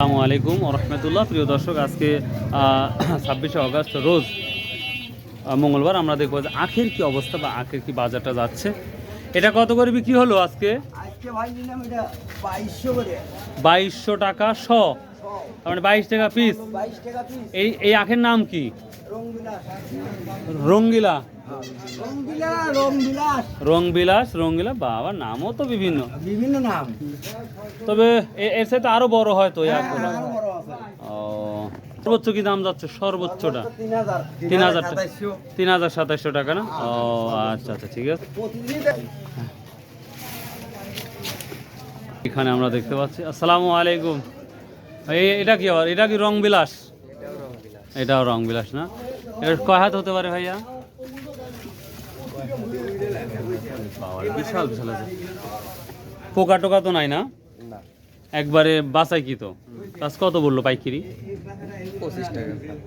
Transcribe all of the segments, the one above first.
আসসালামু আলাইকুম রহমতুল্লাহ। প্রিয় দর্শক আজকে ছাব্বিশে অগস্ট রোজ মঙ্গলবার আমরা দেখব যে আখের কি অবস্থা বা আখের কি বাজারটা যাচ্ছে। এটা কত করে বিক্রি হলো আজকে? বাইশশো টাকা শ। মানে বাইশ টাকা পিস বাইশ টাকা পিস এই এই আখের নাম কি? রঙ্গিলা। রংবিলাস রংবিলাস। রংবিলাস রঙ্গিলা বাবা নামও তো বিভিন্ন। বিভিন্ন নাম। তবে এ- এর সাথে আরও বড় হয় তো আছে। ও সর্বোচ্চ কি দাম যাচ্ছে? সর্বোচ্চটা? তিন হাজার। তিন হাজার টাকা। সাতাইশশো। তিন হাজার সাতাশশো টাকা না? ও আচ্ছা আচ্ছা ঠিক আছে। এখানে আমরা দেখতে পাচ্ছি। আসসালামু আলাইকুম। এটা কি আবার? এটা কি রং বিলাস এটাও রং বিলাস না? এটা কয় হাত হতে পারে ভাইয়া? বিশাল বিশাল আছে। পোকা টোকা তো নাই না? একবারে বাসাই কি তো? আজ কত বলল পাইকিরি?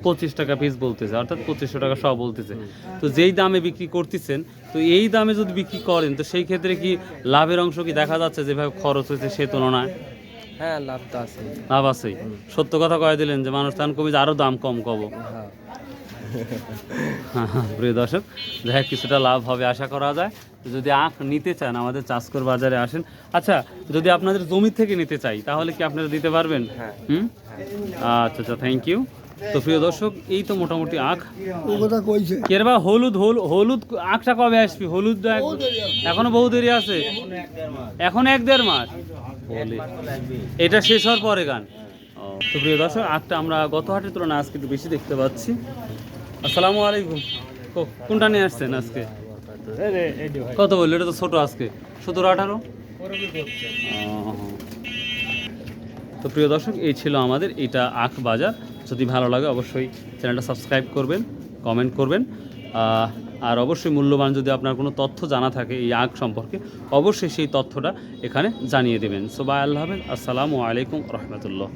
পঁচিশ টাকা। পিস বলতেছে অর্থাৎ পঁচিশশো টাকা সব বলতেছে। তো যেই দামে বিক্রি করতেছেন তো এই দামে যদি বিক্রি করেন তো সেই ক্ষেত্রে কি লাভের অংশ কি দেখা যাচ্ছে যেভাবে খরচ হয়েছে সে তুলনায়? হ্যাঁ লাভ তো আছে লাভ আছেই। সত্য কথা কয়ে দিলেন যে মানুষ তান কবি আরও দাম কম কব। হ্যাঁ। প্রিয় দর্শক যাই কিছুটা লাভ হবে আশা করা যায়। যদি আখ নিতে চান আমাদের চাষকর বাজারে আসেন। আচ্ছা যদি আপনাদের জমি থেকে নিতে চাই তাহলে কি আপনারা দিতে পারবেন? হ্যাঁ। হুম? আচ্ছা আচ্ছা থ্যাংক ইউ তো প্রিয় দর্শক এই তো মোটামুটি আখ। ও কথা কইছে। কেরবা হলুদ হল- হলুদ আখটা কবে আসবি? হলুদ এখনও বহু দেরি আছে। এখন এক দেড় মাস। এটা শেষ হওয়ার পরে গান। ও, তো প্রিয় দর্শক আখটা আমরা গত হাটের তুলনায় আজকে একটু বেশি দেখতে পাচ্ছি। আসসালামু আলাইকুম। কোনটা নিয়ে আসছেন আজকে? কত বলল? এটা তো ছোট আজকে। সতেরো, আঠারো? তো প্রিয় দর্শক, এই ছিল আমাদের এটা আখ বাজার। যদি ভালো লাগে, অবশ্যই চ্যানেলটা সাবস্ক্রাইব করবেন, কমেন্ট করবেন। আর অবশ্যই মূল্যবান যদি আপনার কোনো তথ্য জানা থাকে এই আখ সম্পর্কে, অবশ্যই সেই তথ্যটা এখানে জানিয়ে দেবেন। সো, বাই, আল্লাহ হাফেজ। আসসালামু আলাইকুম রহমতুল্লাহ।